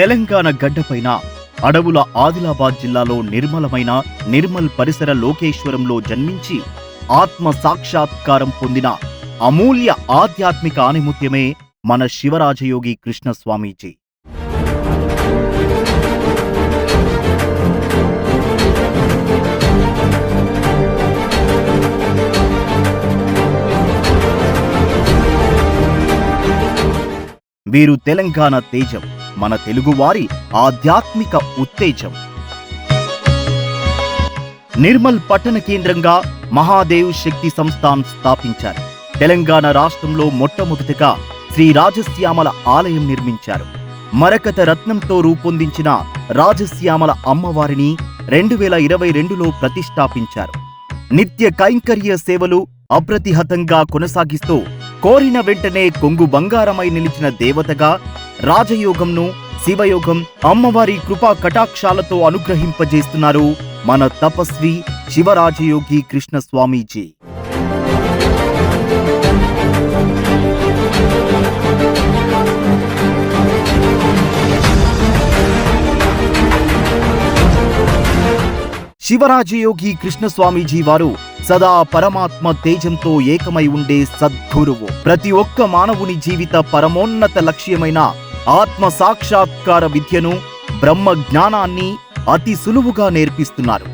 తెలంగాణ గడ్డపైన అడవుల ఆదిలాబాద్ జిల్లాలో నిర్మలమైన నిర్మల్ పరిసర లోకేశ్వరంలో జన్మించి ఆత్మ సాక్షాత్కారం పొందిన అమూల్య ఆధ్యాత్మిక ఆనిముత్యమే మన శివరాజయోగి కృష్ణ స్వామీజీ వీరు తెలంగాణ తేజం. మన తెలుగువారి ఆధ్యాత్మిక ఉత్తేజం. నిర్మల్ పట్టణ కేంద్రంగా మహాదేవ్ శక్తి సంస్థాన్ స్థాపించారు. తెలంగాణ రాష్ట్రంలో మొట్టమొదటిగా శ్రీ రాజశ్యామల ఆలయం నిర్మించారు. మరకత రత్నంతో రూపొందించిన రాజశ్యామల అమ్మవారిని రెండు వేల ఇరవై రెండులో ప్రతిష్టాపించారు. నిత్య కైంకర్య సేవలు అప్రతిహతంగా కొనసాగిస్తూ కోరిన వెంటనే కొంగు బంగారమై నిలిచిన దేవతగా రాజయోగంను శివయోగం అమ్మవారి కృపా కటాక్షాలతో అనుగ్రహింపజేస్తున్నారు మన తపస్వి శివరాజయోగి కృష్ణ స్వామీజీ శివరాజయోగి కృష్ణస్వామీజీ వారు సదా పరమాత్మ తేజంతో ఏకమై ఉండే సద్గురువు. ప్రతి ఒక్క మానవుని జీవిత పరమోన్నత లక్ష్యమైన ఆత్మ సాక్షాత్కార విద్యను బ్రహ్మ జ్ఞానాన్ని అతి సులువుగా నేర్పిస్తున్నారు.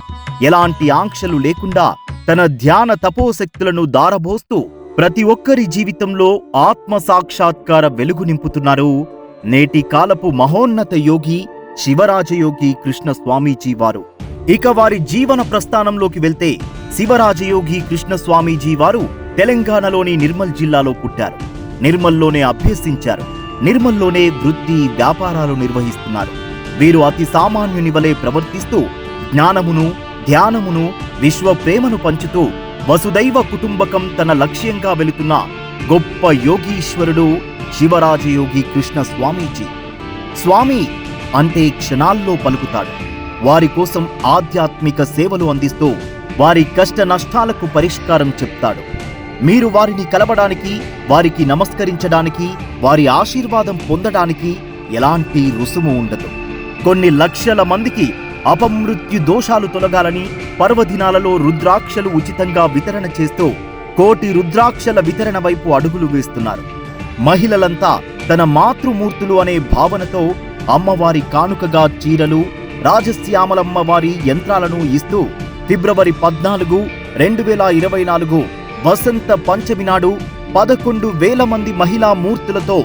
ఎలాంటి ఆంక్షలు లేకుండా తన ధ్యాన తపోశక్తులను దారబోస్తూ ప్రతి ఒక్కరి జీవితంలో ఆత్మ సాక్షాత్కార వెలుగు నింపుతున్నారు నేటి కాలపు మహోన్నత యోగి శివరాజయోగి కృష్ణ స్వామీజీ వారు. ఇక వారి జీవన ప్రస్థానంలోకి వెళ్తే శివరాజయోగి కృష్ణ స్వామీజీ వారు తెలంగాణలోని నిర్మల్ జిల్లాలో పుట్టారు. నిర్మల్లోనే అభ్యసించారు. నిర్మల్లోనే వృత్తి వ్యాపారాలు నిర్వహిస్తున్నారు. వీరు అతి సామాన్యుని వలె ప్రవర్తిస్తూ జ్ఞానమును ధ్యానమును విశ్వ ప్రేమను పంచుతూ వసుదైవ కుటుంబకం తన లక్ష్యంగా వెళుతున్న గొప్ప యోగీశ్వరుడు శివరాజయోగి కృష్ణ స్వామీజీ. స్వామి అంటే క్షణాల్లో పలుకుతాడు. వారి కోసం ఆధ్యాత్మిక సేవలు అందిస్తూ వారి కష్ట నష్టాలకు పరిష్కారం చెప్తాడు. మీరు వారిని కలవడానికి వారికి నమస్కరించడానికి వారి ఆశీర్వాదం పొందడానికి ఎలాంటి రుసుము ఉండదు. కొన్ని లక్షల మందికి అపమృత్యు దోషాలు తొలగాలని పర్వదినాలలో రుద్రాక్షలు ఉచితంగా వితరణ చేస్తూ కోటి రుద్రాక్షల వితరణ వైపు అడుగులు వేస్తున్నారు. మహిళలంతా తన మాతృమూర్తులు అనే భావనతో అమ్మవారి కానుకగా చీరలు రాజశ్యామలమ్మ వారి యంత్రాలను ఇస్తూ ఫిబ్రవరి పద్నాలుగు రెండు వేల ఇరవై నాలుగు వసంత పంచమి నాడు పదకొండు వేల మంది మహిళా మూర్తులతో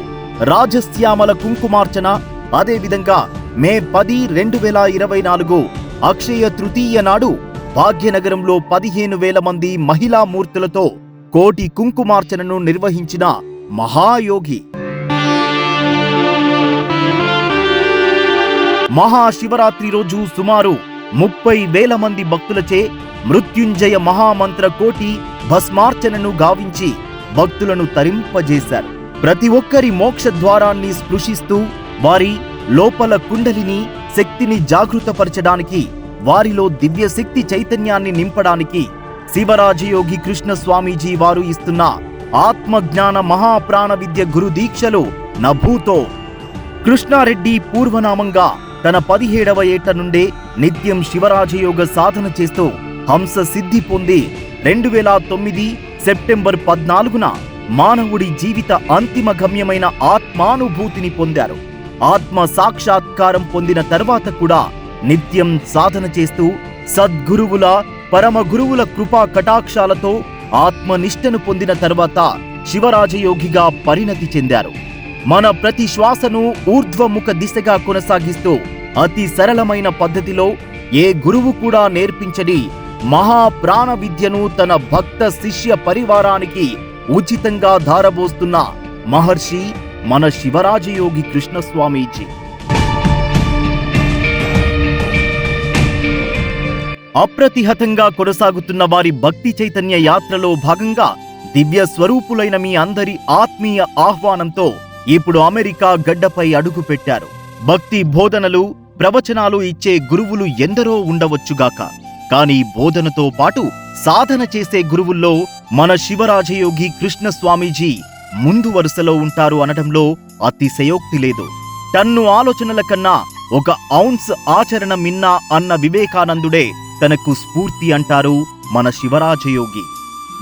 రాజశ్యామల కుంకుమార్చన అదేవిధంగా మే పది రెండు వేల ఇరవై నాలుగు అక్షయ తృతీయ నాడు భాగ్యనగరంలో పదిహేను వేల మంది మహిళా మూర్తులతో కోటి కుంకుమార్చనను నిర్వహించిన మహాయోగి. మహాశివరాత్రి రోజు సుమారు ముప్పై వేల మంది భక్తులచే మృత్యుంజయ మహామంత్ర కోటి భస్మార్చనను గావించి భక్తులను తరింపజేశారు. ప్రతి ఒక్కరి మోక్ష ద్వారాన్ని స్పృశిస్తూ వారి లోపల కుండలిని శక్తిని జాగృతపరచడానికి వారిలో దివ్య శక్తి చైతన్యాన్ని నింపడానికి శివరాజయోగి కృష్ణ స్వామీజీ వారు ఇస్తున్న ఆత్మజ్ఞాన మహాప్రాణ విద్య గురు దీక్షలు నభూతో కృష్ణారెడ్డి పూర్వనామంగా తన పదిహేడవ ఏట నుండే నిత్యం శివరాజయోగ సాధన చేస్తూ హంస సిద్ధి పొంది రెండు వేల తొమ్మిది సెప్టెంబర్ పద్నాలుగున మానవుడి జీవిత అంతిమ గమ్యమైన ఆత్మానుభూతిని పొందారు. ఆత్మ సాక్షాత్కారం పొందిన తర్వాత కూడా నిత్యం సాధన చేస్తూ సద్గురువుల పరమ గురువుల కృపా కటాక్షాలతో ఆత్మనిష్టను పొందిన తర్వాత శివరాజయోగిగా పరిణతి చెందారు. మన ప్రతి శ్వాసను ఊర్ధ్వముఖ దిశగా కొనసాగిస్తూ అతి సరళమైన పద్ధతిలో ఏ గురువు కూడా నేర్పించని మహా ప్రాణ విద్యను తన భక్త శిష్య పరివారానికి ఉచితంగా ధారబోస్తున్న మహర్షి మన శివరాజయోగి కృష్ణస్వామీజీ. అప్రతిహతంగా కొనసాగుతున్న వారి భక్తి చైతన్య యాత్రలో భాగంగా దివ్య స్వరూపులైన మీ అందరి ఆత్మీయ ఆహ్వానంతో ఇప్పుడు అమెరికా గడ్డపై అడుగు పెట్టారు. భక్తి బోధనలు ప్రవచనాలు ఇచ్చే గురువులు ఎందరో ఉండవచ్చుగాక. కానీ బోధనతో పాటు సాధన చేసే గురువుల్లో మన శివరాజయోగి కృష్ణ స్వామీజీ ముందు వరుసలో ఉంటారు అనడంలో అతిశయోక్తి లేదు. టన్ను ఆలోచనల కన్నా ఒక ఔన్స్ ఆచరణ మిన్నా అన్న వివేకానందుడే తనకు స్ఫూర్తి అంటారు మన శివరాజయోగి.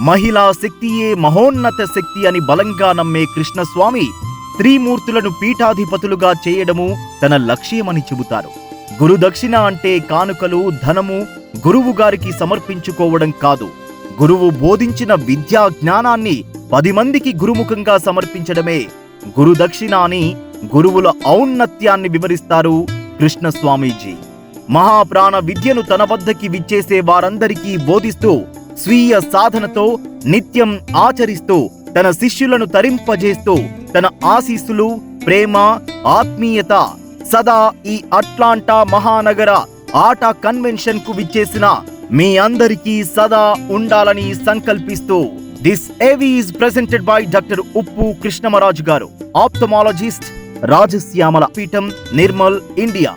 మహిళా శక్తియే మహోన్నత శక్తి అని బలంగా నమ్మే కృష్ణస్వామి త్రిమూర్తులను పీఠాధిపతులుగా చేయడము తన లక్ష్యమని చెబుతారు. గురుదక్షిణ అంటే కానుకలు ధనము గురువు గారికి సమర్పించుకోవడం కాదు. గురువు బోధించిన విద్యా జ్ఞానాన్ని పది మందికి గురుముఖంగా సమర్పించడమే. గురుదక్షిణ అని గురువుల ఔన్నత్యాన్ని వివరిస్తారు కృష్ణస్వామీజీ. మహాప్రాణ విద్యను తన వద్దకి విచ్చేసే వారందరికీ బోధిస్తూ స్వీయ సాధనతో నిత్యం ఆచరిస్తూ తన శిష్యులను తరింపజేస్తూ తన ఆశీస్సులు ప్రేమ ఆత్మీయత సదా ఈ అట్లాంటా మహానగర ఆట కన్వెన్షన్కు విచ్చేసిన మీ అందరికీ సదా ఉండాలని సంకల్పిస్తూ this AV is presented by doctor Uppu Krishnamaraju garu. Ophthalmologist Rajashyamala పీఠం నిర్మల్ ఇండియా.